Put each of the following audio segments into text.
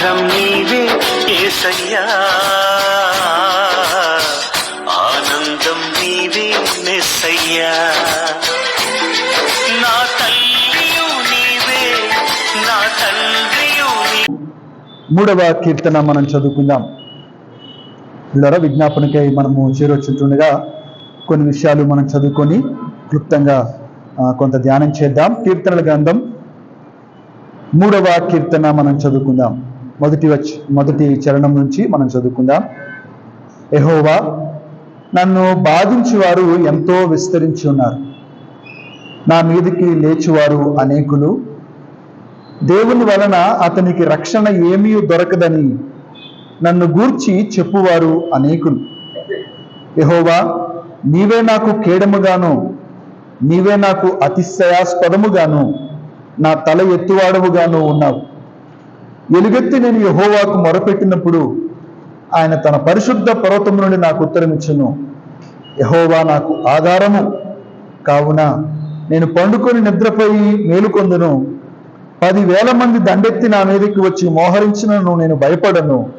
ఆధారం నీవే ఏసయ్యా ఆనందం నీవే మెస్సయ్యా. నా తల్లియు నీవే నా తండ్రియు మూడవ కీర్తన మనం చదువుకుందాం. పిల్లర విజ్ఞాపనకై మనము చేరొచ్చుంటుండగా కొన్ని విషయాలు మనం చదువుకొని క్లుప్తంగా కొంత ధ్యానం చేద్దాం. కీర్తనల గ్రంథం మూడవ కీర్తన మనం చదువుకుందాం. మొదటి వచ్చి మొదటి చరణం నుంచి మనం చదువుకుందాం. ఎహోవా నన్ను బాధించేవారు ఎంతో విస్తరించి ఉన్నారు. నా మీదకి లేచివారు అనేకులు. దేవుని వలన అతనికి రక్షణ ఏమీ దొరకదని నన్ను గూర్చి చెప్పువారు అనేకులు. ఎహోవా నీవే నాకు కేడముగాను నీవే నాకు అతిశయాస్పదముగాను నా తల ఎత్తువాడవుగాను ఉన్నావు. ఎలుగెత్తి నేను యహోవాకు మొరపెట్టినప్పుడు ఆయన తన పరిశుద్ధ పర్వతం నుండి నాకు ఉత్తరమిచ్చును. యహోవా నాకు ఆధారము. కావున నేను పండుకొని నిద్రపోయి మేలుకొందును పదివేల మంది దండెత్తి నా మీదకి వచ్చి మోహరించినను నేను భయపడను.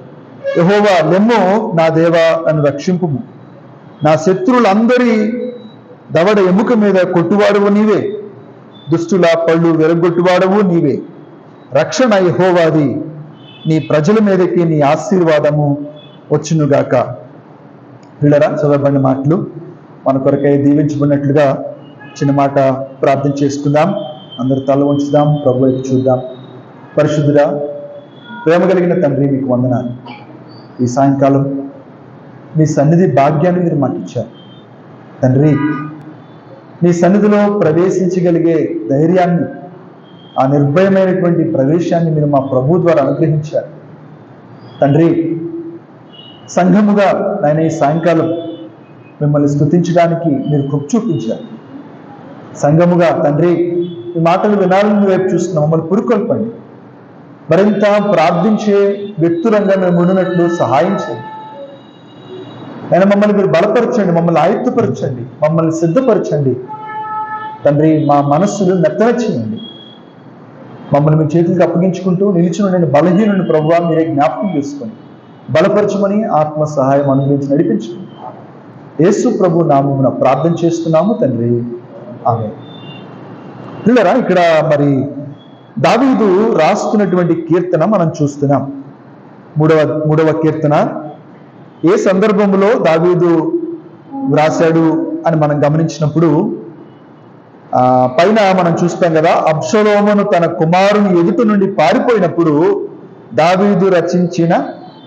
యహోవా లెమ్ము నా దేవా నన్ను రక్షింపుము. నా శత్రువులందరి దవడ ఎముక మీద కొట్టువాడవు నీవే. దుష్టుల పళ్ళు వెరగొట్టువాడవు నీవే. రక్షణ యహోవాది. నీ ప్రజల మీదకి నీ ఆశీర్వాదము వచ్చునుగాక. పిల్లరా చదవబడిన మాటలు మన కొరకై దీవించబడినట్లుగా చిన్న మాట ప్రార్థన చేసుకుందాం. అందరు తల ఉంచుదాం ప్రభు వైపు చూద్దాం. పరిశుద్ధుడా ప్రేమ కలిగిన తండ్రి మీకు వందనాలు. ఈ సాయంకాలం మీ సన్నిధి భాగ్యాన్ని మీరు మాకు ఇచ్చారు. తండ్రి నీ సన్నిధిలో ప్రవేశించగలిగే ధైర్యాన్ని ఆ నిర్భయమైనటువంటి ప్రవేశాన్ని మీరు మా ప్రభు ద్వారా అనుగ్రహించారు. తండ్రి సంఘముగా ఆయన ఈ సాయంకాలం మిమ్మల్ని స్థుతించడానికి మీరు కృప్ చూపించారు. సంఘముగా తండ్రి ఈ మాటలు వినాలని వైపు చూస్తున్నాం మమ్మల్ని పురుకొల్పండి. మరింత ప్రార్థించే వ్యక్తులంగా మేము ఉండినట్లు సహాయం చేయండి. ఆయన మమ్మల్ని మీరు బలపరచండి మమ్మల్ని ఆయుక్తపరచండి మమ్మల్ని సిద్ధపరచండి. తండ్రి మా మనస్సులు మెత్తన చేయండి మమ్మల్ని మీ చేతులకు అప్పగించుకుంటూ నిలిచిన నేను బలహీనుని ప్రభువా మీరే జ్ఞాపకం చేసుకొని బలపరచమని ఆత్మ సహాయం అనుగ్రహించి నడిపించుకుని యేసు ప్రభు నామమున ప్రార్థన చేస్తున్నాము తండ్రి. ఆమె పిల్లరా ఇక్కడ మరి దావీదు రాస్తున్నటువంటి కీర్తన మనం చూస్తున్నాం. మూడవ మూడవ కీర్తన. ఏ సందర్భంలో దావీదు వ్రాశాడు అని మనం గమనించినప్పుడు పైన మనం చూస్తాం కదా అబ్షలోమును తన కుమారుని ఎదుటి నుండి పారిపోయినప్పుడు దావీదు రచించిన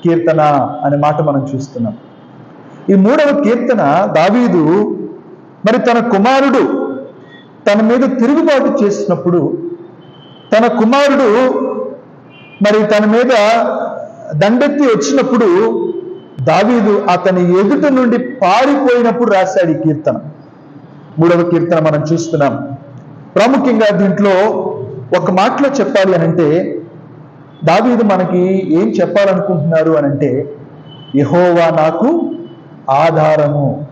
కీర్తన అనే మాట మనం చూస్తున్నాం. ఈ మూడవ కీర్తన దావీదు మరి తన కుమారుడు తన మీద తిరుగుబాటు చేసినప్పుడు తన కుమారుడు మరి తన మీద దండెత్తి వచ్చినప్పుడు దావీదు అతని ఎదుట నుండి పారిపోయినప్పుడు రాశాడు ఈ కీర్తన. మూడవ కీర్తన మనం చూస్తున్నాం. ప్రాముఖ్యంగా దీంట్లో ఒక మాటలో చెప్పాలి అని అంటే దావీదు మనకి ఏం చెప్పాలనుకుంటున్నారు అని అంటే యహోవా నాకు ఆధారము.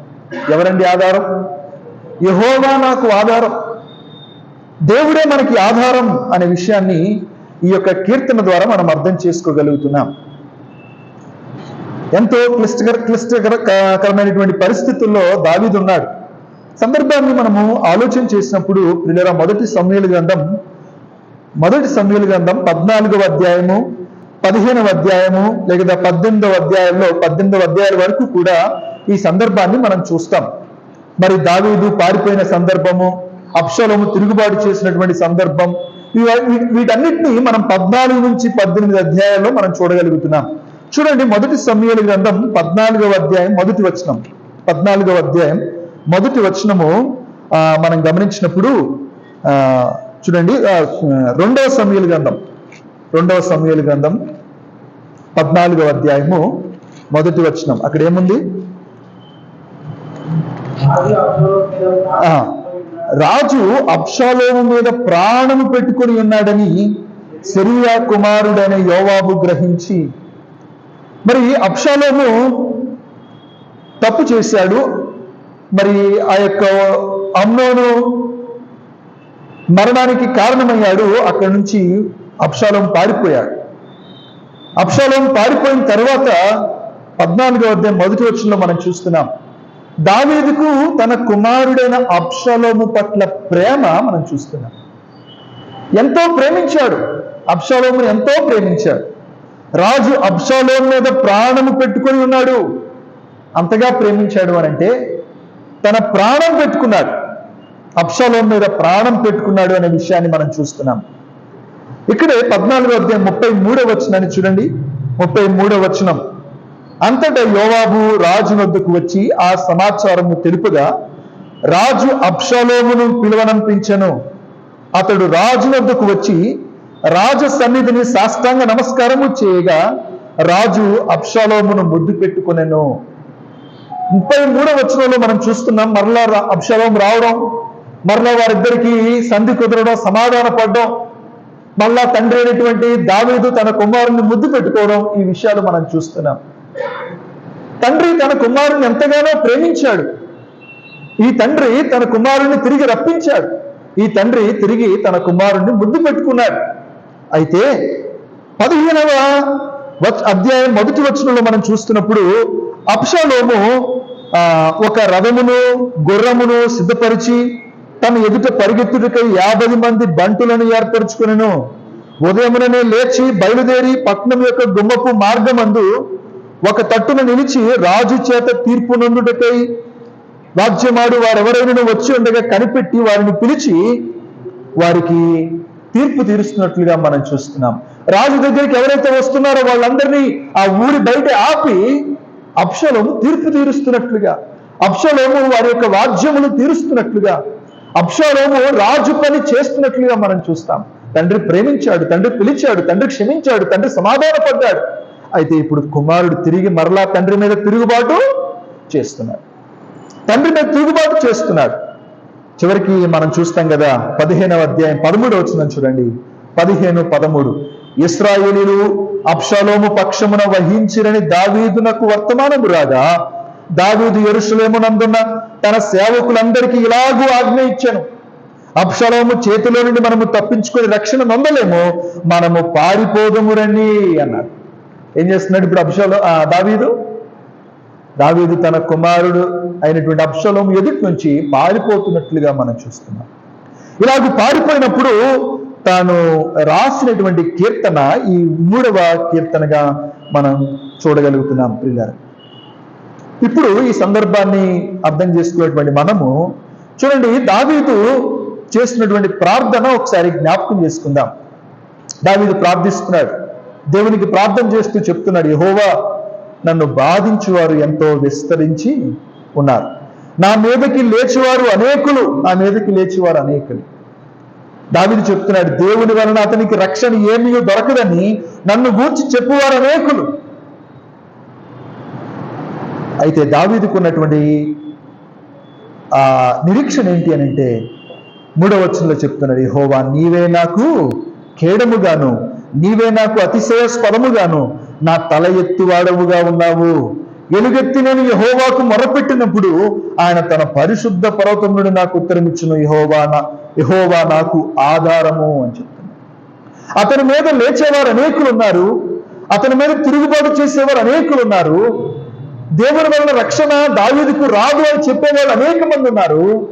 ఎవరండి ఆధారం? యహోవా నాకు ఆధారం. దేవుడే మనకి ఆధారం అనే విషయాన్ని ఈ యొక్క కీర్తన ద్వారా మనం అర్థం చేసుకోగలుగుతున్నాం. ఎంతో క్లిష్టకర క్లిష్టకరకరమైనటువంటి పరిస్థితుల్లో దావీదు ఉన్నాడు సందర్భాన్ని మనము ఆలోచన చేసినప్పుడు పిల్లల మొదటి సమయాల గ్రంథం మొదటి సమయాల గ్రంథం పద్నాలుగవ అధ్యాయము పదిహేనవ అధ్యాయము లేదా పద్దెనిమిదవ అధ్యాయంలో పద్దెనిమిదవ అధ్యాయాల వరకు కూడా ఈ సందర్భాన్ని మనం చూస్తాం. మరి దావీదు పారిపోయిన సందర్భము అప్షలము తిరుగుబాటు చేసినటువంటి సందర్భం వీటన్నిటినీ వీటన్నిటిని మనం పద్నాలుగు నుంచి పద్దెనిమిది అధ్యాయాల్లో మనం చూడగలుగుతున్నాం. చూడండి మొదటి సమయాల గ్రంథం పద్నాలుగవ అధ్యాయం మొదటి వచనం. పద్నాలుగవ అధ్యాయం మొదటి వచనము ఆ, మనం గమనించినప్పుడు ఆ, చూడండి రెండవ సమయలు గ్రంథం. రెండవ సమయలు గ్రంథం పద్నాలుగవ అధ్యాయము మొదటి వచనం. అక్కడ ఏముంది? ఆ, రాజు అప్షాలోము మీద ప్రాణము పెట్టుకొని ఉన్నాడని సెరియా కుమారుడైన యోవాబు గ్రహించి మరి అప్షాలోము తప్పు చేశాడు మరి ఆ యొక్క అమ్నోను మరణానికి కారణమయ్యాడు. అక్కడి నుంచి అప్షాలం పారిపోయాడు. అప్షాలం పారిపోయిన తర్వాత పద్నాలుగో అధ్యాయం మొదటి వచనంలో మనం చూస్తున్నాం. దావీదుకు తన కుమారుడైన అబ్షాలోము పట్ల ప్రేమ మనం చూస్తున్నాం. ఎంతో ప్రేమించాడు. అబ్షాలోమును ఎంతో ప్రేమించాడు. రాజు అబ్షాలోం మీద ప్రాణము పెట్టుకొని ఉన్నాడు. అంతగా ప్రేమించాడు అని అంటే తన ప్రాణం పెట్టుకున్నాడు. అబ్షాలోం మీద ప్రాణం పెట్టుకున్నాడు అనే విషయాన్ని మనం చూస్తున్నాం. ఇక్కడే పద్నాలుగో అధ్యాయం ముప్పై మూడో వచనాన్ని చూడండి. ముప్పై మూడో వచనం. అంతటా యోవాబు రాజు వద్దకు వచ్చి ఆ సమాచారము తెలుపుగా రాజు అప్షలోమును పిలువనంపించను. అతడు రాజు వద్దకు వచ్చి రాజ సన్నిధిని సాష్టాంగ నమస్కారము చేయగా రాజు అప్షలోమును ముద్దు పెట్టుకునేను. ముప్పై మూడో వచనంలో మనం చూస్తున్నాం మరలా రా- రావడం మరలా వారిద్దరికి సంధి కుదరడం సమాధాన పడడం మళ్ళా తండ్రి అయినటువంటి దావీదు తన కుమారుని ముద్దు పెట్టుకోవడం ఈ విషయాలు మనం చూస్తున్నాం. తండ్రి తన కుమారుని ఎంతగానో ప్రేమించాడు. ఈ తండ్రి తన కుమారుని తిరిగి రప్పించాడు. ఈ తండ్రి తిరిగి తన కుమారుణ్ణి ముద్దు పెట్టుకున్నాడు. అయితే పదిహేనవ అధ్యాయం మొదటి వచనంలో మనం చూస్తున్నప్పుడు అప్షలోము ఒక రథమును గుర్రమును సిద్ధపరిచి తన ఎదుట పరిగెత్తుడికై యాభై మంది బంటులను ఏర్పరచుకునెను. ఉదయముననే లేచి బయలుదేరి పట్నం యొక్క గుమ్మపు మార్గమందు ఒక తట్టున నిలిచి రాజు చేత తీర్పు నందుటకై రాజ్యమాడు వారెవరైనా వచ్చి ఉండగా కనిపెట్టి వారిని పిలిచి వారికి తీర్పు తీరుస్తున్నట్లుగా మనం చూస్తున్నాం. రాజు దగ్గరికి ఎవరైతే వస్తున్నారో వాళ్ళందరినీ ఆ ఊరి బయట ఆపి అప్షలోము తీర్పు తీరుస్తున్నట్లుగా అప్షలోము వారి యొక్క వాద్యములు తీరుస్తున్నట్లుగా అప్షలోము రాజు పని చేస్తున్నట్లుగా మనం చూస్తాం. తండ్రి ప్రేమించాడు తండ్రి పిలిచాడు తండ్రి క్షమించాడు తండ్రి సమాధానపడ్డాడు. అయితే ఇప్పుడు కుమారుడు తిరిగి మరలా తండ్రి మీద తిరుగుబాటు చేస్తున్నాడు. తండ్రి మీద తిరుగుబాటు చేస్తున్నాడు. చివరికి మనం చూస్తాం కదా పదిహేనవ అధ్యాయం పదమూడు వచ్చిందని చూడండి. పదిహేను పదమూడు. ఇస్రాయేలీలు అప్షలోము పక్షమున వహించిరని దావీదునకు వర్తమానము రాగా దావీదు ఎరుసలేమునందున్న తన సేవకులందరికీ ఇలాగూ ఆజ్ఞ ఇచ్చాను. అప్షలోము చేతిలో నుండి మనము తప్పించుకొని రక్షణ నొందలేము మనము పారిపోదము రండి అన్నాడు ఏం చేస్తున్నాడు ఇప్పుడు అప్షలో ఆ, దావీదు? దావీదు తన కుమారుడు అయినటువంటి అప్షలోం ఎదుటి నుంచి పారిపోతున్నట్లుగా మనం చూస్తున్నాం. ఇలాగ పారిపోయినప్పుడు తాను రాసినటువంటి కీర్తన ఈ మూడవ కీర్తనగా మనం చూడగలుగుతున్నాం ప్రియులారా. ఇప్పుడు ఈ సందర్భాన్ని అర్థం చేసుకునేటువంటి మనము చూడండి దావీదు చేసినటువంటి ప్రార్థన ఒకసారి జ్ఞాపకం చేసుకుందాం. దావీదు ప్రార్థిస్తున్నాడు దేవునికి ప్రార్థన చేస్తూ చెప్తున్నాడు యహోవా నన్ను బాధించువారు ఎంతో విస్తరించి ఉన్నారు. నా మీదకి లేచివారు అనేకులు నా మీదకి లేచివారు అనేకులు. దావీదు చెప్తున్నాడు దేవుని వలన అతనికి రక్షణ ఏమీ దొరకదని నన్ను గూర్చి చెప్పువారు అనేకులు అయితే దావీదుకున్నటువంటి ఆ నిరీక్షణ ఏంటి అని అంటే మూడవ వచనంలో చెప్తున్నాడు హోవా నీవే నాకు ఖేడముగాను నీవే నాకు అతిశయస్పదముగాను నా తల ఎత్తివాడవుగా ఉన్నావు. ఎలుగెత్తి నేను యహోవాకు మొరపెట్టినప్పుడు ఆయన తన పరిశుద్ధ పర్వతం నుండి నాకు ఉత్తరమిచ్చును. యహోవా నా యహోవా నాకు ఆధారము అని చెప్తున్నాడు. అతని మీద లేచేవారు అనేకులు ఉన్నారు. అతని మీద తిరుగుబాటు చేసేవారు అనేకులు ఉన్నారు. దేవుని వలన రక్షణ దావీదుకు రాదు అని చెప్పేవాళ్ళు అనేక మంది ఉన్నారు.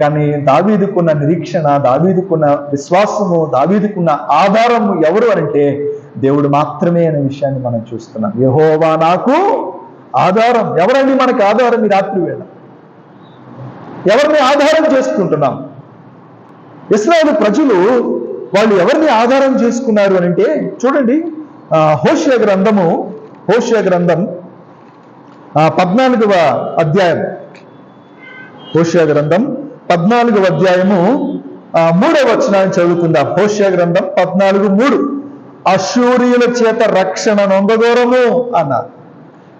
కానీ దావీదుకున్న నిరీక్షణ దావీదుకున్న విశ్వాసము దావీదుకున్న ఆధారము ఎవరు అంటే దేవుడు మాత్రమే అనే విషయాన్ని మనం చూస్తున్నాం. యహోవా నాకు ఆధారం. ఎవరండి మనకు ఆధారం ఈ రాత్రి వేళ? ఎవరిని ఆధారం చేసుకుంటున్నాం? ఇస్రాయల్ ప్రజలు వాళ్ళు ఎవరిని ఆధారం చేసుకున్నారు అని అంటే చూడండి ఆ, గ్రంథము హోషేయ గ్రంథం పద్నాలుగవ అధ్యాయం. హోషేయ గ్రంథం పద్నాలుగవ అధ్యాయము ఆ, మూడవ వచనాన్ని చదువుకుందాం. హోషేయ గ్రంథం పద్నాలుగు మూడు. అశూరియుల చేత రక్షణ నొందగోరము అన్నారు.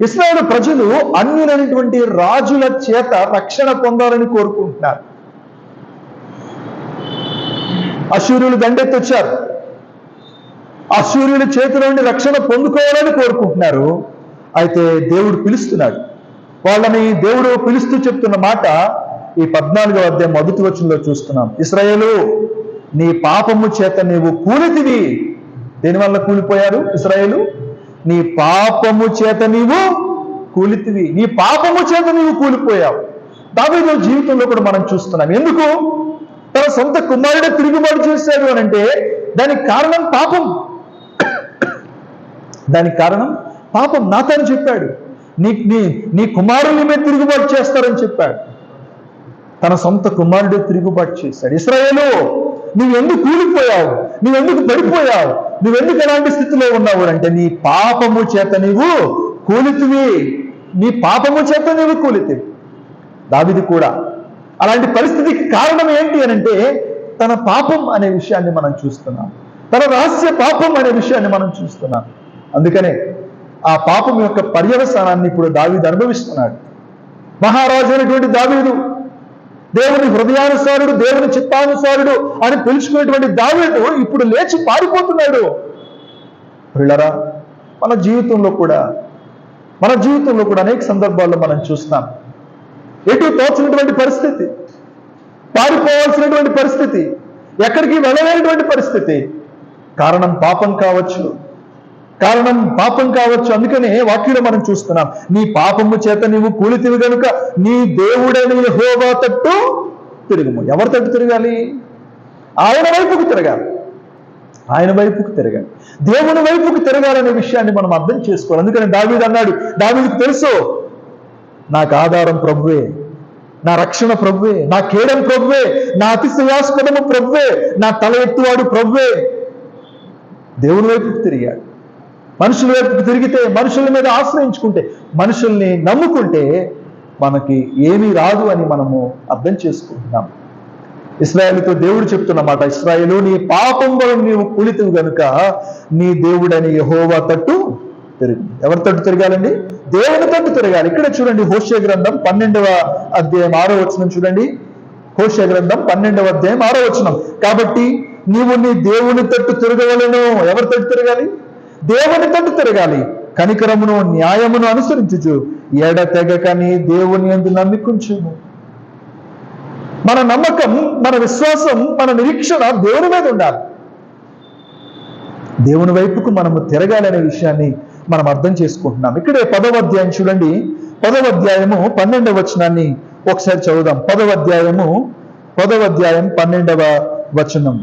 ఇస్రాయేల్ ప్రజలు అన్యులైనటువంటి రాజుల చేత రక్షణ పొందాలని కోరుకుంటున్నారు. అసూర్యులు దండెత్తొచ్చారు. అసూర్యుల చేతిలోని నుండి రక్షణ పొందుకోవాలని కోరుకుంటున్నారు. అయితే దేవుడు పిలుస్తున్నాడు. వాళ్ళని దేవుడు పిలుస్తూ చెప్తున్న మాట ఈ పద్నాలుగో అధ్యాయం మొదటి వచనంలో చూస్తున్నాం. ఇస్రాయేలు నీ పాపము చేత నీవు కూలితివి. దేనివల్ల కూలిపోయారు ఇస్రాయేలు? నీ పాపము చేత నీవు కూలితివి. నీ పాపము చేత నీవు కూలిపోయావు. దావీదు జీవితంలో కూడా మనం చూస్తున్నాం. ఎందుకు? తన సొంత కుమారుడే తిరుగుబాటు చేశాడు అని అంటే దానికి కారణం పాపం. దానికి కారణం పాపం నాతని చెప్పాడు. నీ నీ నీ కుమారుని మీద తిరుగుబాటు చేస్తారని చెప్పాడు. తన సొంత కుమారుడే తిరుగుబాటు చేశాడు. ఇస్రాయేలు నువ్వెందుకు కూలిపోయావు? నువ్వెందుకు పడిపోయావు? నువ్వెందుకు ఎలాంటి స్థితిలో ఉన్నావు అంటే నీ పాపము చేత నీవు కూలితివి. నీ పాపము చేత నీవు కూలితివి. దావిది కూడా అలాంటి పరిస్థితికి కారణం ఏంటి అని అంటే తన పాపం అనే విషయాన్ని మనం చూస్తున్నాం. తన రహస్య పాపం అనే విషయాన్ని మనం చూస్తున్నాం. అందుకనే ఆ పాపం యొక్క పర్యవసానాన్ని ఇప్పుడు దావీదు అనుభవిస్తున్నాడు. మహారాజు అయినటువంటి దావీదు దేవుని హృదయానుసారుడు దేవుని చిత్తానుసారుడు అని పిలుచుకునేటువంటి దావీదు ఇప్పుడు లేచి పారిపోతున్నాడు. పిల్లరా మన జీవితంలో కూడా మన జీవితంలో కూడా అనేక సందర్భాల్లో మనం చూస్తున్నాం. ఎటు తోచినటువంటి పరిస్థితి? పారిపోవాల్సినటువంటి పరిస్థితి? ఎక్కడికి వెళ్ళలేనటువంటి పరిస్థితి? కారణం పాపం కావచ్చు. కారణం పాపం కావచ్చు. అందుకనే వాక్యంలో మనం చూస్తున్నాం నీ పాపము చేత నీవు కూలితివి గనుక నీ దేవుడని హోవా తట్టు తిరుగుము. ఎవరి తట్టు తిరగాలి? ఆయన వైపుకు తిరగాలి. ఆయన వైపుకు తిరగాలి. దేవుని వైపుకు తిరగాలనే విషయాన్ని మనం అర్థం చేసుకోవాలి. అందుకని దావీదు అన్నాడు దావీదికి తెలుసు నాకు ఆధారం ప్రభువే. నా రక్షణ ప్రభువే. నా కేడం ప్రభువే. నా అతిశయాస్పదము ప్రభువే. నా తల ఎత్తువాడు ప్రభువే. దేవుని వైపుకు తిరిగాడు. మనుషుల వైపుకు తిరిగితే మనుషుల మీద ఆశ్రయించుకుంటే మనుషుల్ని నమ్ముకుంటే మనకి ఏమీ రాదు అని మనము అర్థం చేసుకుంటున్నాం. ఇస్రాయేల్తో దేవుడు చెప్తున్నమాట ఇస్రాయేలు నీ పాపం వలన నీవు కులితివి గనుక నీ దేవుడని యహోవా తట్టు పెరిగింది ఎవరి తట్టు తిరగాలండి? దేవుని తట్టు తిరగాలి. ఇక్కడ చూడండి హోషే గ్రంథం పన్నెండవ అధ్యాయం ఆరో వచనం చూడండి. హోషే గ్రంథం పన్నెండవ అధ్యాయం ఆరో వచనం. కాబట్టి నీవు నీ దేవుని తట్టు తిరగవలను. ఎవరి తట్టు తిరగాలి? దేవుని తట్టు తిరగాలి. కనికరమును న్యాయమును అనుసరించుచు ఎడ తెగకని దేవుని ఎందు నమ్మికుంచుము. మన నమ్మకం మన విశ్వాసం మన నిరీక్షణ దేవుని మీద ఉండాలి. దేవుని వైపుకు మనము తిరగాలనే విషయాన్ని మనం అర్థం చేసుకుంటున్నాం. ఇక్కడే పదవ అధ్యాయం చూడండి. పదవ అధ్యాయము పన్నెండవ వచనాన్ని ఒకసారి చదువుదాం. పదవ అధ్యాయము పదవ అధ్యాయం పన్నెండవ వచనం.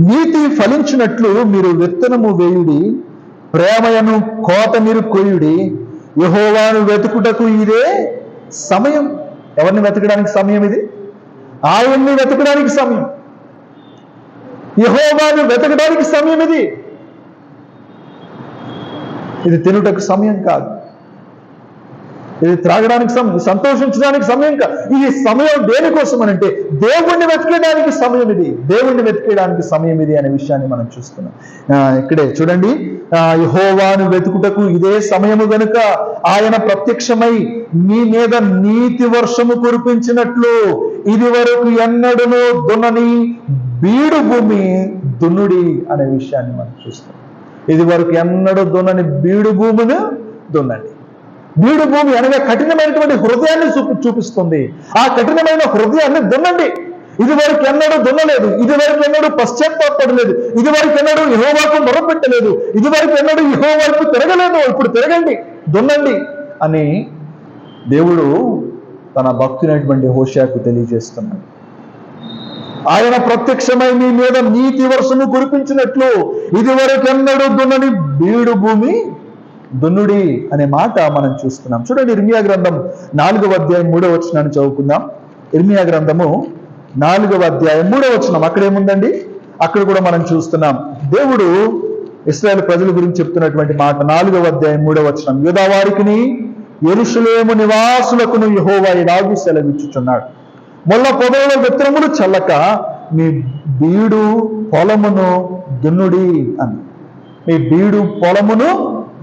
నీతి ఫలించినట్లు మీరు విత్తనము వేయుడి ప్రేమయను కోత మీరు కొయ్యుడి యహోవాను వెతుకుటకు ఇదే సమయం. ఎవరిని వెతకడానికి సమయం ఇది? ఆయన్ని వెతకడానికి సమయం. యహోవాను వెతకడానికి సమయం ఇది. ఇది తినుటకు సమయం కాదు. ఇది త్రాగడానికి సమయం సంతోషించడానికి సమయం కాదు. ఈ సమయం దేనికోసం అని అంటే దేవుణ్ణి వెతికేయడానికి సమయం ఇది. దేవుణ్ణి వెతికేయడానికి సమయం ఇది అనే విషయాన్ని మనం చూస్తున్నాం. ఇక్కడే చూడండి. యహోవాను వెతుకుటకు ఇదే సమయము గనుక ఆయన ప్రత్యక్షమై మీ మీద నీతి వర్షము కురిపించినట్లు ఇది వరకు ఎన్నడను దున్నని బీడు భూమి దున్నుడి అనే విషయాన్ని మనం చూస్తాం ఇది వరకు ఎన్నడూ దున్నని బీడు భూమిని దున్నండి. బీడు భూమి అనగా కఠినమైనటువంటి హృదయాన్ని చూపి చూపిస్తుంది. ఆ కఠినమైన హృదయాన్ని దున్నండి. ఇది వరకు ఎన్నడూ దున్నలేదు. ఇది వరకు ఎన్నడూ పశ్చాత్తాపడలేదు ఇది వరకు ఎన్నడూ యహోవాకు మొరపెట్టలేదు ఇది వరకు ఎన్నడూ ఇహో వైపు తిరగలేదు. ఇప్పుడు తిరగండి. దున్నండి అని దేవుడు తన భక్తునైనటువంటి హోషాకు తెలియజేస్తున్నాడు. ఆయన ప్రత్యక్షమై మీ మీద నీతి వర్షము కురిపించినట్లు ఇది వరకు దున్నని బీడు భూమి దున్నుడి అనే మాట మనం చూస్తున్నాం. చూడండి ఇర్మియా గ్రంథం నాలుగవ అధ్యాయం మూడవ వచనాన్ని చదువుకుందాం. ఇర్మియా గ్రంథము నాలుగవ అధ్యాయం మూడవ వచనం. అక్కడ ఏముందండి? అక్కడ కూడా మనం చూస్తున్నాం. దేవుడు ఇస్రాయల్ ప్రజల గురించి చెప్తున్నటువంటి మాట నాలుగవ అధ్యాయం మూడవ వచనం. యూదా వారికిని ఎరుషులేము నివాసులకును యహోవా ఇలాగూ సెలవిచ్చుచున్నాడు. ముళ్ళ పొదలలో విత్తనములు చల్లక మీ బీడు పొలమును దున్నుడి అని మీ బీడు పొలమును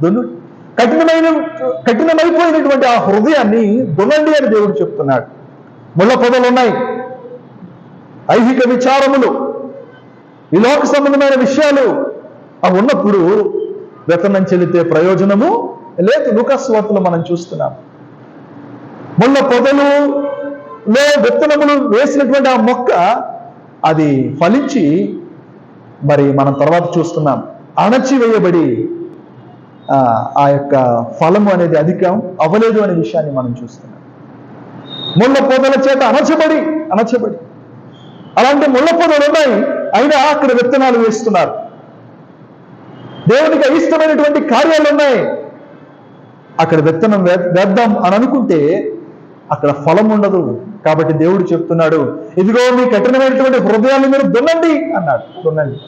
దున్నుడి కఠినమైన కఠినమైపోయినటువంటి ఆ హృదయాన్ని దునండి అని దేవుడు చెప్తున్నాడు. ముళ్ళ పొదలు ఉన్నాయి. ఐహిక విచారములు ఈ లోక సంబంధమైన విషయాలు అవి ఉన్నప్పుడు విత్తనం చెల్లితే ప్రయోజనము లేదు లుకస్వార్తలు మనం చూస్తున్నాం. ముళ్ళ పొదలు లో విత్తనములు వేసినటువంటి ఆ మొక్క అది ఫలించి మరి మనం తర్వాత చూస్తున్నాం. అణచివేయబడి ఆ, ఆ యొక్క ఫలము అనేది అధికం అవ్వలేదు అనే విషయాన్ని మనం చూస్తున్నాం. ముళ్ళ పొదల చేత అణచబడి అణచబడి. అలాంటి ముళ్ళ పొదలు ఉన్నాయి. అయినా అక్కడ విత్తనాలు వేస్తున్నారు. దేవునికి అయిష్టమైనటువంటి కార్యాలు ఉన్నాయి. అక్కడ విత్తనం వేద్దాం అని అనుకుంటే అక్కడ ఫలం ఉండదు. కాబట్టి దేవుడు చెప్తున్నాడు ఇదిగో మీ కఠినమైనటువంటి హృదయాన్ని మీరు దున్నండి అన్నాడు. దున్నండి.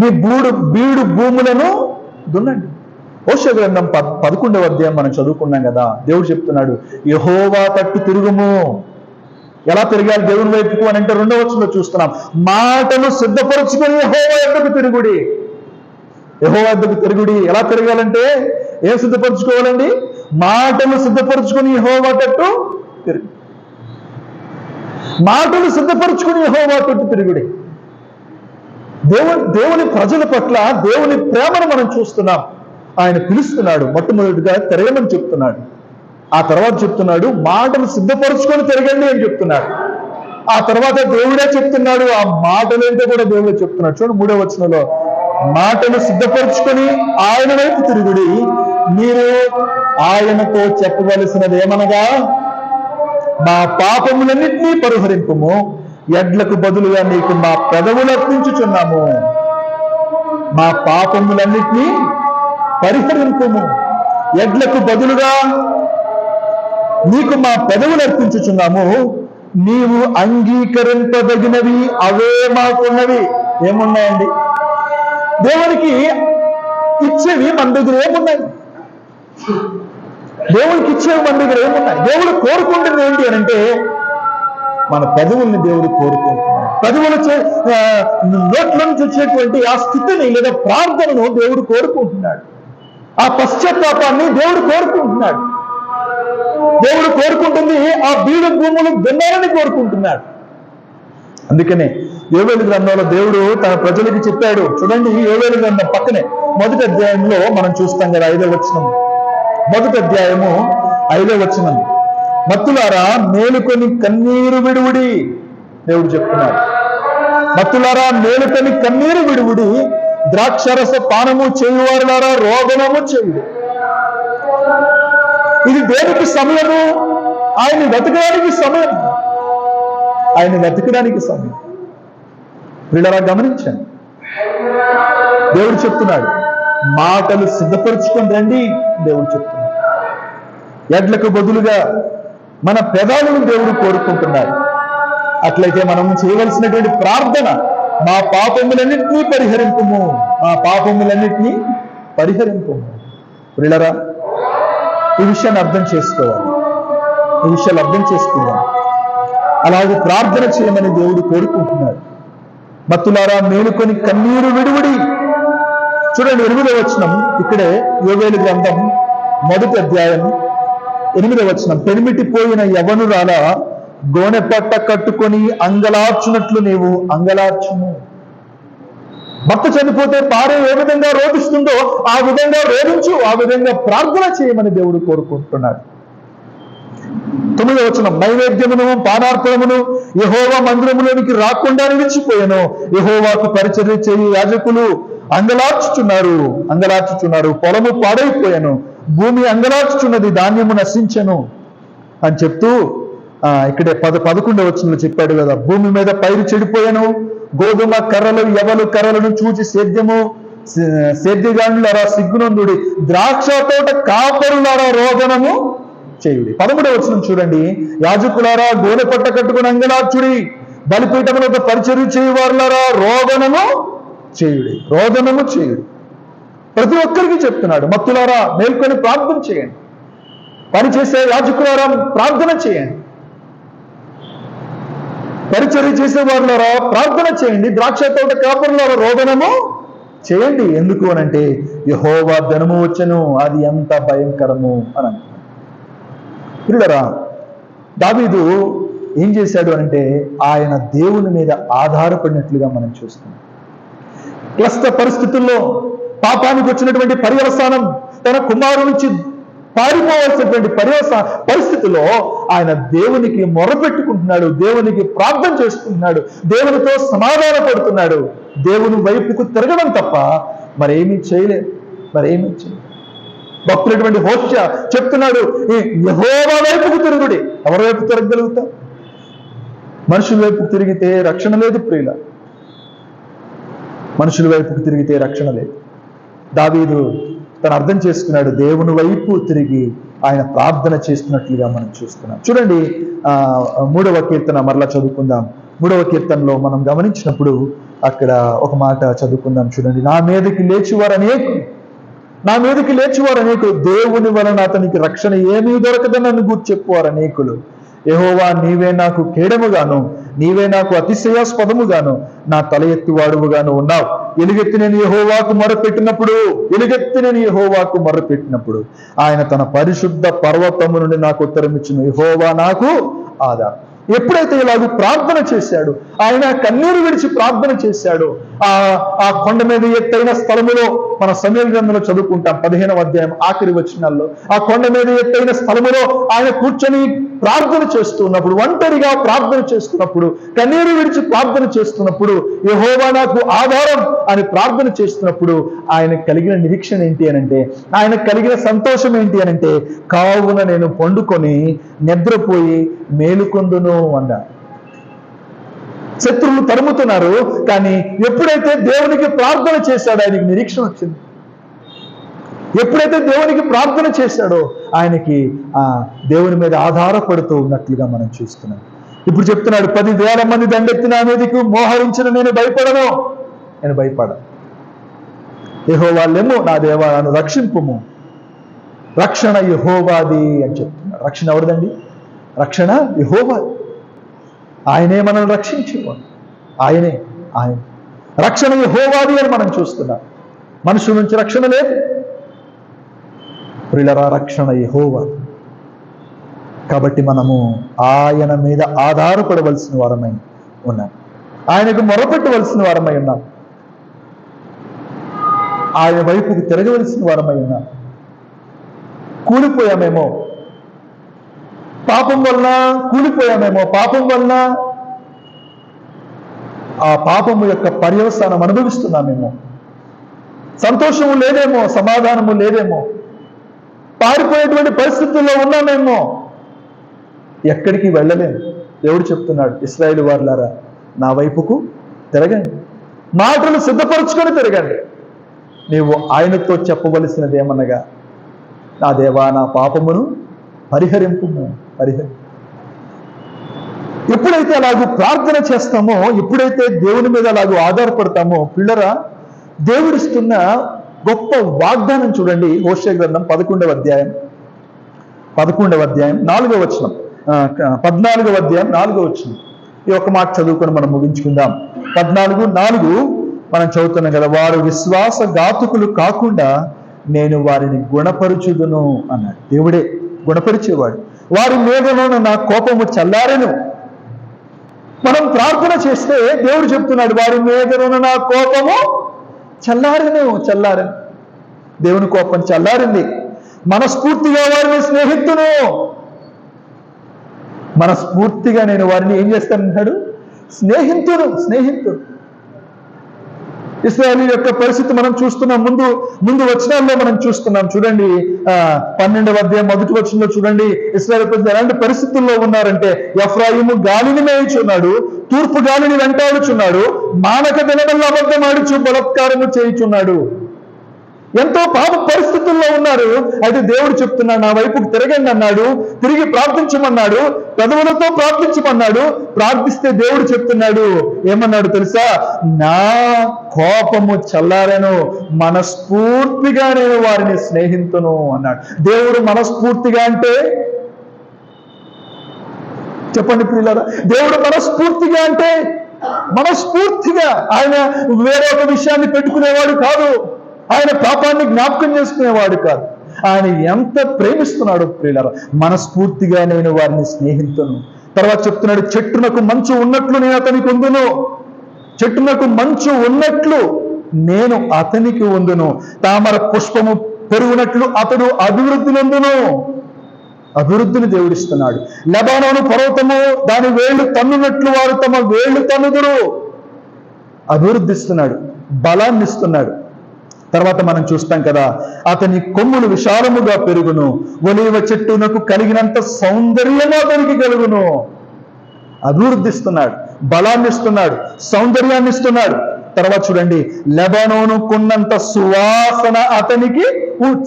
మీ బూడు బీడు భూములను దున్నండి. ఓష గ్రంథం ప- పదకొండవ అధ్యాయం మనం చదువుకున్నాం కదా దేవుడు చెప్తున్నాడు యహోవా తట్టు తిరుగుము. ఎలా తిరగాలి దేవుని వైపుకు అని అంటే రెండవ వచనంలో చూస్తున్నాం మాటను సిద్ధపరచుకొని యహోవా ఎద్దకు తిరుగుడి. యహోవా ఎద్దకు తిరుగుడి. ఎలా తిరగాలంటే ఏం సిద్ధపరచుకోవాలండి? మాటలు సిద్ధపరచుకొని హోవాటట్టు తిరుగు. మాటలు సిద్ధపరచుకొని హోవాటట్టు తిరుగుడి. దేవుని దేవుని ప్రజల పట్ల దేవుని ప్రేమను మనం చూస్తున్నాం. ఆయన పిలుస్తున్నాడు మొట్టమొదటిగా తిరగమని చెప్తున్నాడు. ఆ తర్వాత చెప్తున్నాడు మాటలు సిద్ధపరచుకొని తిరగండి అని చెప్తున్నాడు. ఆ తర్వాత దేవుడే చెప్తున్నాడు ఆ మాటలేంటో కూడా దేవుడే చెప్తున్నాడు. చూడు మూడో వచనంలో మాటలు సిద్ధపరచుకొని ఆయన వైపు తిరుగుడి మీరు ఆయనతో చెప్పవలసినది ఏమనగా మా పాపములన్నింటినీ పరిహరింపుము. ఎడ్లకు బదులుగా నీకు మా పెదవులు అర్పించుచున్నాము. మా పాపములన్నింటినీ పరిహరింపుము. ఎడ్లకు బదులుగా నీకు మా పెదవులు అర్పించుచున్నాము. నీవు అంగీకరింపదగినవి అవే మాకున్నవి. ఏమున్నాయండి? దేవునికి ఇచ్చేవి మన దగ్గర ఏమున్నాయి? దేవుడికి ఇచ్చేవి మన దగ్గర ఏమున్నాయి? దేవుడు కోరుకుంటుంది ఏంటి అని అంటే మన పెదవుల్ని దేవుడు కోరుకుంటున్నాడు. పెదవులు నోట్ల నుంచి వచ్చేటువంటి ఆ స్థితిని లేదా ప్రార్థనను దేవుడు కోరుకుంటున్నాడు. ఆ పశ్చాత్తాపాన్ని దేవుడు కోరుకుంటున్నాడు. దేవుడు కోరుకుంటుంది ఆ బీడు భూములు దున్నాలని కోరుకుంటున్నాడు. అందుకనే ఏవేలు గ్రంథంలో దేవుడు తన ప్రజలకు చెప్పాడు. చూడండి ఏవేలు గ్రంథం పక్కనే. మొదటి అధ్యాయంలో మనం చూస్తాం కదా ఐదో వచనం. మొదటి అధ్యాయము ఐదో వచ్చిన మత్తులారా మేలుకొని కన్నీరు విడువుడి దేవుడు చెప్తున్నాడు. మత్తులారా మేలుకొని కన్నీరు విడువుడి ద్రాక్షరస పానము చేయువారులారా రోగనము చేయుడు. ఇది దేనికి సమయము? ఆయన వెతకడానికి సమయం. ఆయన వెతకడానికి సమయం. వీళ్ళరా గమనించండి. దేవుడు చెప్తున్నాడు మాటలు సిద్ధపరచుకుని రండి దేవుడు చెప్తున్నాడు. ఎడ్లకు బదులుగా మన పెదాలను దేవుడు కోరుకుంటున్నాడు. అట్లయితే మనం చేయవలసినటువంటి ప్రార్థన మా పాపములన్నింటినీ పరిహరింపుము. మా పాపములన్నింటినీ పరిహరింపుము. వీళ్ళరా ఈ విషయాన్ని అర్థం చేసుకోవాలి. ఈ విషయాలు అర్థం చేసుకుందాం అలాగే ప్రార్థన చేయమని దేవుడు కోరుకుంటున్నాడు. మత్తులారా మేలుకొని కన్నీరు విడివిడి. చూడండి ఎనిమిదవ వచనం. ఇక్కడే యోవేలు గ్రంథం మొదటి అధ్యాయం ఎనిమిదవ వచనం. పెనిమిటి పోయిన యవనురాల గోనె పట్ట కట్టుకొని అంగలార్చునట్లు నీవు అంగలార్చును భర్త చనిపోతే భార్య ఏ విధంగా రోధిస్తుందో ఆ విధంగా రోధించు ఆ విధంగా ప్రార్థన చేయమని దేవుడు కోరుకుంటున్నాడు. తొమ్మిదవ వచ్చిన నైవేద్యమును పానార్పణమును యహోవా మందిరములోనికి రాకుండా నిలిచిపోయాను. యహోవాకు పరిచర్య చేయి యాజకులు అంగలార్చుచున్నారు అంగలార్చుచున్నారు పొలము పాడైపోయాను. భూమి అంగలార్చుచున్నది ధాన్యము నశించను అని చెప్తూ ఆ ఇక్కడే పద పదకొండవ వచనంలో చెప్పాడు కదా భూమి మీద పైరు చెడిపోయాను గోధుమ కర్రలు ఎవలు కర్రలను చూచి సేద్యము సే- సేద్యగాండ్లారా సిగ్గునందుడి ద్రాక్ష తోట కాపరులారా రోదనము చేయుడి. పదమూడవ వచనం చూడండి యాజకులారా గోనె పట్ట కట్టుకుని అంగలార్చుడి బలిపీఠముల పరిచర్య చేయువారులారా రోదనము చేయుడి రోదనము చేయుడి. ప్రతి ఒక్కరికి చెప్తున్నాడు మత్తులారా మేల్కొని ప్రార్థన చేయండి. పని చేసే యాజకులారా ప్రార్థన చేయండి. పరిచర్య చేసే వారులారా ప్రార్థన చేయండి. ద్రాక్ష తోట కాపురులారా రోదనము చేయండి. ఎందుకు అనంటే యహోవా ధనము వచ్చను అది ఎంత భయంకరము అని అంటున్నారా దావీదు ఏం చేశాడు అంటే ఆయన దేవుని మీద ఆధారపడినట్లుగా మనం చూస్తున్నాం. క్లస్త పరిస్థితుల్లో పాపానికి వచ్చినటువంటి పర్యవసానం తన కుమారు నుంచి పారిపోవాల్సినటువంటి పర్యవస పరిస్థితిలో ఆయన దేవునికి మొరపెట్టుకుంటున్నాడు దేవునికి ప్రార్థన చేసుకుంటున్నాడు దేవునితో సమాధాన పడుతున్నాడు దేవుని వైపుకు తిరగడం తప్ప మరేమీ చేయలేదు మరేమీ చేయలేదు భక్తులటువంటి హోష్య చెప్తున్నాడు ఈ యహోవా వైపుకు తిరుగుడి. ఎవరి వైపు తిరగగలుగుతాం మనుషుల వైపుకు తిరిగితే రక్షణ లేదు ప్రియుల. మనుషుల వైపుకు తిరిగితే రక్షణ లేదు. దావీదు తను అర్థం చేసుకున్నాడు దేవుని వైపు తిరిగి ఆయన ప్రార్థన చేస్తున్నట్లుగా మనం చూస్తున్నాం. చూడండి ఆ మూడవ కీర్తన మరలా చదువుకుందాం. మూడవ కీర్తనలో మనం గమనించినప్పుడు అక్కడ ఒక మాట చదువుకుందాం చూడండి. నా మీదకి లేచివారు అనేకులు నా మీదకి లేచివారు అనేకులు దేవుని వలన అతనికి రక్షణ ఏమీ దొరకదని నన్ను గుర్తు చెప్పువారు అనేకులు. యెహోవా నీవే నాకు కేడముగాను నీవే నాకు అతిశయాస్పదముగాను నా తల ఎత్తివాడువుగాను ఉన్నావు. ఎలుగెత్తి నేను యెహోవాకు మొరపెట్టినప్పుడు ఎలుగెత్తి నేను యెహోవాకు మొరపెట్టినప్పుడు ఆయన తన పరిశుద్ధ పర్వతము నుండి నాకు ఉత్తరం ఇచ్చిన యహోవా నాకు ఆధారం. ఎప్పుడైతే ఇలాగ ప్రార్థన చేశాడు ఆయన కన్నీరు విడిచి ప్రార్థన చేశాడు ఆ ఆ కొండ మీద ఎత్తైన స్థలములో మన సమయ గ్రంథంలో చదువుకుంటాం పదిహేనవ అధ్యాయం ఆఖరి వచనాల్లో. ఆ కొండ మీద ఎత్తైన స్థలములో ఆయన కూర్చొని ప్రార్థన చేస్తున్నప్పుడు ఒంటరిగా ప్రార్థన చేస్తున్నప్పుడు కన్నీరు విడిచి ప్రార్థన చేస్తున్నప్పుడు యహోవా నాకు ఆధారం అని ప్రార్థన చేస్తున్నప్పుడు ఆయన కలిగిన నిరీక్షణ ఏంటి అనంటే ఆయన కలిగిన సంతోషం ఏంటి అనంటే కావున నేను పండుకొని నిద్రపోయి మేలుకొందును అన్నాడు శత్రువులు తరుముతున్నారు కానీ ఎప్పుడైతే దేవునికి ప్రార్థన చేశాడో ఆయనకి నిరీక్షణ వచ్చింది. ఎప్పుడైతే దేవునికి ప్రార్థన చేశాడో ఆయనకి ఆ దేవుని మీద ఆధారపడుతూ ఉన్నట్లుగా మనం చూస్తున్నాం. ఇప్పుడు చెప్తున్నాడు పది వేల మంది దండెత్తిన నా మోహరించిన నేను భయపడను. నేను భయపడను. యెహోవాళ్ళేమో నా దేవాలను రక్షింపుము. రక్షణ యహోవాది అని చెప్తున్నాడు. రక్షణ ఎవరిదండి? రక్షణ యహోవాది. ఆయనే మనల్ని రక్షించేవాడు. ఆయనే ఆయన. రక్షణ యహోవాది అని మనం చూస్తున్నాం. మనుషుల నుంచి రక్షణ లేదు. ప్రిలరా రక్షణ యహోవా. కాబట్టి మనము ఆయన మీద ఆధారపడవలసిన వారమై ఉన్నాం. ఆయనకు మొరపెట్టవలసిన వారమై ఉన్నాం. ఆయన వైపుకు తిరగవలసిన వారమై ఉన్నాం. కూలిపోయామేమో. పాపం వలన కూలిపోయామేమో. పాపం వలన ఆ పాపము యొక్క పర్యవసానం అనుభవిస్తున్నామేమో. సంతోషము లేదేమో సమాధానము లేదేమో. పారిపోయేటువంటి పరిస్థితుల్లో ఉన్నామేమో ఎక్కడికి వెళ్ళలేము దేవుడు చెప్తున్నాడు ఇస్రాయేల్ వారులారా నా వైపుకు తిరగండి. మాటలు సిద్ధపరచుకొని తిరగండి. నీవు ఆయనతో చెప్పవలసినది ఏమనగా నా దేవా నా పాపమును పరిహరింపు పరిహరి. ఎప్పుడైతే అలాగూ ప్రార్థన చేస్తామో ఎప్పుడైతే దేవుని మీద అలాగూ ఆధారపడతామో పిల్లరా దేవుడిస్తున్న గొప్ప వాగ్దానం చూడండి. హోషే గ్రంథం పదకొండవ అధ్యాయం. పదకొండవ అధ్యాయం నాలుగవ వచనం. పద్నాలుగవ అధ్యాయం నాలుగవ వచనం. ఈ ఒక మాట చదువుకొని మనం ముగించుకుందాం. పద్నాలుగు నాలుగు మనం చదువుతున్నాం కదా. వారు విశ్వాస ఘాతుకులు కాకుండా నేను వారిని గుణపరుచుదును అన్నాడు. దేవుడే గుణపరిచేవాడు. వారి మీదలోన నా కోపము చల్లారెను. మనం ప్రార్థన చేస్తే దేవుడు చెప్తున్నాడు వారి మీదలోన నా కోపము చల్లారెను చల్లారెను. దేవుని కోపం చల్లారింది. మనస్ఫూర్తిగా వారిని స్నేహితును. మనస్ఫూర్తిగా నేను వారిని ఏం చేస్తానంటాడు స్నేహితుడు స్నేహితుడు. ఇస్రాయల్ యొక్క పరిస్థితి మనం చూస్తున్నాం ముందు ముందు వచనాల్లో మనం చూస్తున్నాం. చూడండి ఆ పన్నెండవ అధ్యాయం మొదటి వచనంలో చూడండి. ఇస్రాయల్ ప్రజలు ఎలాంటి పరిస్థితుల్లో ఉన్నారంటే ఎఫ్రాయిము గాలిని మేయుచున్నాడు తూర్పు గాలిని వెంటాడుచున్నాడు మానక దినవల్ల అబద్ధం ఆడుచు బలత్కారము చేయుచున్నాడు. ఎంతో పాప పరిస్థితుల్లో ఉన్నారు. అయితే దేవుడు చెప్తున్నాడు నా వైపుకు తిరగండి అన్నాడు తిరిగి ప్రార్థించమన్నాడు పెదవులతో ప్రార్థించమన్నాడు ప్రార్థిస్తే దేవుడు చెప్తున్నాడు. ఏమన్నాడు తెలుసా? నా కోపము చల్లారను మనస్ఫూర్తిగా నేను వారిని స్నేహితును అన్నాడు. దేవుడు మనస్ఫూర్తిగా అంటే? చెప్పండి ప్రియులారా దేవుడు మనస్ఫూర్తిగా అంటే? మనస్ఫూర్తిగా. ఆయన వేరే ఒక విషయాన్ని పెట్టుకునేవాడు కాదు. ఆయన పాపాన్ని జ్ఞాపకం చేసుకునేవాడు కాదు. ఆయన ఎంత ప్రేమిస్తున్నాడు ప్రియులారా మనస్ఫూర్తిగా నేను వారిని స్నేహితును తర్వాత చెప్తున్నాడు చెట్టునకు మంచు ఉన్నట్లు నేను అతనికి ఉందును. చెట్టునకు మంచు ఉన్నట్లు నేను అతనికి ఉందును. తామర పుష్పము పెరుగునట్లు అతడు అభివృద్ధి నందును. అభివృద్ధిని దేవుడిస్తున్నాడు. లెబానోను పర్వతము దాని వేళ్ళు తన్నునట్లు వారు తమ వేళ్ళు తన్నుదురు. అభివృద్ధిస్తున్నాడు బలాన్ని ఇస్తున్నాడు తర్వాత మనం చూస్తాం కదా అతని కొమ్ములు విశాలముగా పెరుగును ఒలివ చెట్టునకు కలిగినంత సౌందర్యము అతనికి కలుగును. అభివృద్ధిస్తున్నాడు బలాన్ని ఇస్తున్నాడు సౌందర్యాన్ని ఇస్తున్నాడు. తర్వాత చూడండి లెబనోను కొన్నంత సువాసన అతనికి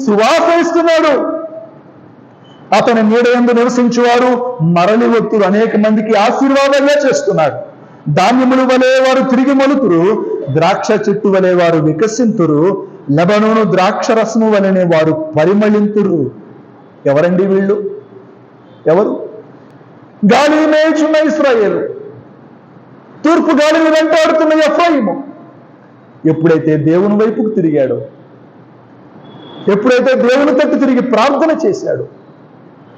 సువాసన ఇస్తున్నాడు. అతని నీడ ఎందు నివసించువారు మరలి ఒత్తులు అనేక మందికి ఆశీర్వాదంగా చేస్తున్నాడు ధాన్యములు వలే వారు తిరిగి మలుతురు ద్రాక్ష చెట్టు వలే వారు వికసింతురు లెబనోను ద్రాక్ష రసము వలనే వారు పరిమళింతురు ఎవరండి వీళ్ళు? ఎవరు? గాలి మేచున్న ఇస్రాయేలు. తూర్పు గాలిని వెంటాడుతున్న ఎఫ్రాయిము. ఎప్పుడైతే దేవుని వైపుకు తిరిగాడో ఎప్పుడైతే దేవుని తట్టు తిరిగి ప్రార్థన చేశాడు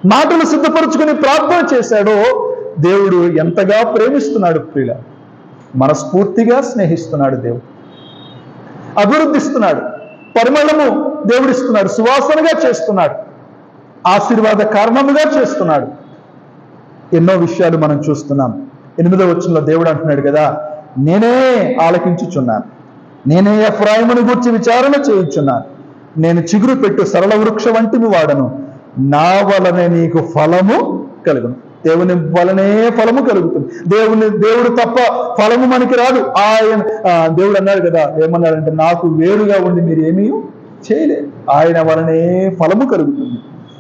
మాటలు సిద్ధపరుచుకుని ప్రార్థన చేశాడో దేవుడు ఎంతగా ప్రేమిస్తున్నాడు ప్రియుల మనస్ఫూర్తిగా స్నేహిస్తున్నాడు దేవుడు. అభివృద్ధిస్తున్నాడు. పరిమళము దేవుడిస్తున్నాడు. సువాసనగా చేస్తున్నాడు. ఆశీర్వాద కారణముగా చేస్తున్నాడు. ఎన్నో విషయాలు మనం చూస్తున్నాం. ఎనిమిదో వచనంలో దేవుడు అంటున్నాడు కదా నేనే ఆలకించుచున్నాను. నేనే ఎఫ్రాయిముని గురించి విచారణ చేయుచున్నాను. నేను చిగురు పెట్టు సరళ వృక్ష వంటివి వాడను. నా వలనే నీకు ఫలము కలుగును. దేవుని వలనే ఫలము కలుగుతుంది. దేవుని దేవుడు తప్ప ఫలము మనకి రాదు. ఆయన దేవుడు అన్నాడు కదా ఏమన్నాడంటే నాకు వేరుగా ఉండి మీరు ఏమీ చేయలేదు ఆయన వలనే ఫలము కలుగుతుంది.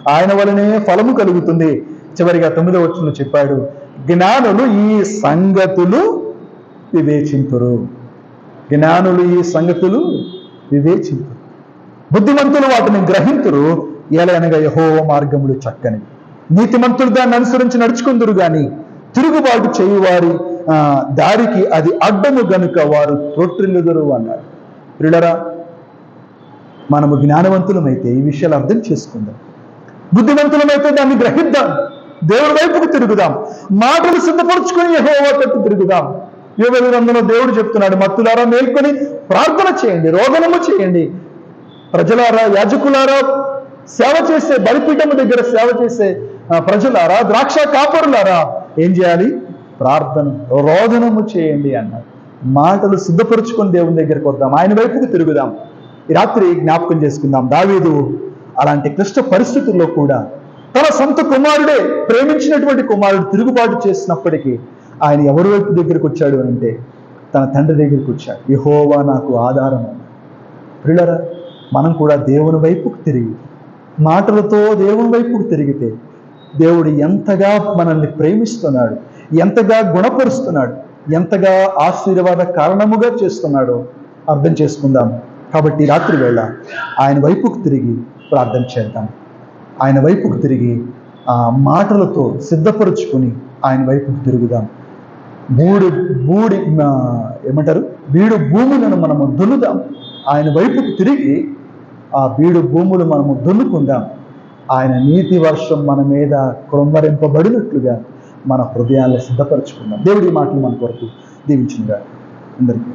ఆయన వలనే ఫలము కలుగుతుంది. చివరిగా తొమ్మిదో వచ్చిన చెప్పాడు జ్ఞానులు ఈ సంగతులు వివేచింతురు. జ్ఞానులు ఈ సంగతులు వివేచింతురు. బుద్ధిమంతులు వాటిని గ్రహింతురు. అనగా యహో మార్గములు చక్కని. నీతిమంతులు దాన్ని అనుసరించి నడుచుకుందరు గాని తిరుగుబాటు చేయువారి దారికి అది అడ్డము గనుక వారు తొట్టిల్లుదురు అన్నాడు ప్రియులరా మనము జ్ఞానవంతులమైతే ఈ విషయాలు అర్థం చేసుకుందాం. బుద్ధిమంతులమైతే దాన్ని గ్రహిద్దాం. దేవుడి వైపుకు తిరుగుదాం. మాటలు సిద్ధపరచుకొని యెహోవా తట్టు తిరుగుదాం. యోగలు గ్రంథంలో దేవుడు చెప్తున్నాడు మత్తులారా మేల్కొని ప్రార్థన చేయండి రోదనము చేయండి. ప్రజలారా యాజకులారా సేవ చేసే బలిపీఠము దగ్గర సేవ చేసే ప్రజలారా ద్రాక్ష కాపరులారా ఏం చేయాలి? ప్రార్థన రోదనము చేయండి అన్నారు. మాటలు సిద్ధపరుచుకొని దేవుని దగ్గరికి వద్దాం ఆయన వైపుకు తిరుగుదాం. ఈ రాత్రి జ్ఞాపకం చేసుకుందాం. దావీదు అలాంటి క్లిష్ట పరిస్థితుల్లో కూడా తన సొంత కుమారుడే ప్రేమించినటువంటి కుమారుడు తిరుగుబాటు చేసినప్పటికీ ఆయన ఎవరి వైపు దగ్గరికి వచ్చాడు అంటే తన తండ్రి దగ్గరికి వచ్చాడు. యహోవా నాకు ఆధారం పిల్లరా మనం కూడా దేవుని వైపుకు తిరిగి మాటలతో దేవుని వైపుకు తిరిగితే దేవుడు ఎంతగా మనల్ని ప్రేమిస్తున్నాడు ఎంతగా గుణపరుస్తున్నాడు ఎంతగా ఆశీర్వాద కారణముగా చేస్తున్నాడో అర్థం చేసుకుందాం. కాబట్టి రాత్రి వేళ ఆయన వైపుకు తిరిగి ప్రార్థన చేద్దాం. ఆయన వైపుకు తిరిగి ఆ మాటలతో సిద్ధపరుచుకుని ఆయన వైపుకు తిరుగుదాం. బూడి బూడి ఏమంటారు? బీడు భూములను మనము దున్నుదాం. ఆయన వైపుకు తిరిగి ఆ బీడు భూములు మనము దున్నుకుందాం. ఆయన నీతి వర్షం మన మీద కృమ్మరింపబడినట్లుగా మన హృదయాన్ని సిద్ధపరచుకుందాం. దేవుడి మాటలు మన కొరకు దీవించిందిగా అందరికీ